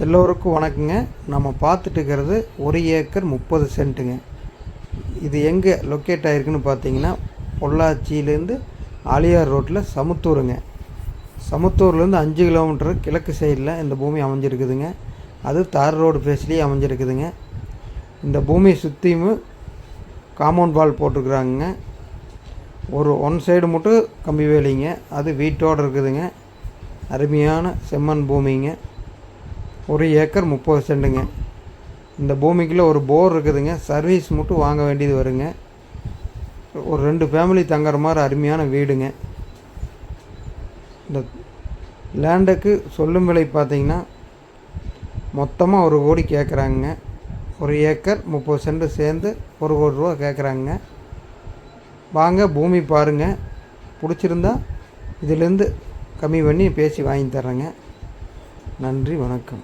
எல்லோருக்கும் வணக்கங்க. நம்ம பார்த்துட்டு இருக்கிறது ஒரு ஏக்கர் முப்பது சென்ட்டுங்க. இது எங்கே லொக்கேட் ஆகிருக்குன்னு பார்த்தீங்கன்னா பொள்ளாச்சியிலேருந்து ஆலியார் ரோட்டில் சமுத்தூருங்க. சமுத்தூர்லேருந்து அஞ்சு கிலோமீட்டர் கிழக்கு சைடில் இந்த பூமி அமைஞ்சிருக்குதுங்க. அது தார் ரோடு ஃபேஸ்லேயே அமைஞ்சிருக்குதுங்க. இந்த பூமியை சுற்றியும் காம்பவுண்ட் வால் போட்டிருக்குறாங்க ஒரு ஒன் சைடு மட்டும் கம்பி வேலிங்க. அது வீட்டோடு இருக்குதுங்க. அருமையான செம்மண் பூமிங்க. ஒரு ஏக்கர் முப்பது சென்ட்டுங்க இந்த பூமிக்குள்ளே ஒரு போர் இருக்குதுங்க. சர்வீஸ் மட்டும் வாங்க வேண்டியது வருங்க. ஒரு ரெண்டு ஃபேமிலி தங்குற மாதிரி அருமையான வீடுங்க. இந்த லேண்டுக்கு சொல்லும் விலை பார்த்தீங்கன்னா மொத்தமாக ஒரு கோடி கேட்குறாங்க ஒரு ஏக்கர் முப்பது சென்ட் சேர்ந்து ஒரு கோடி ரூபா கேட்குறாங்க வாங்க பூமி பாருங்கள் பிடிச்சிருந்தா இதிலேருந்து கம்மி பண்ணி பேசி வாங்கி தர்றேங்க. நன்றி வணக்கம்.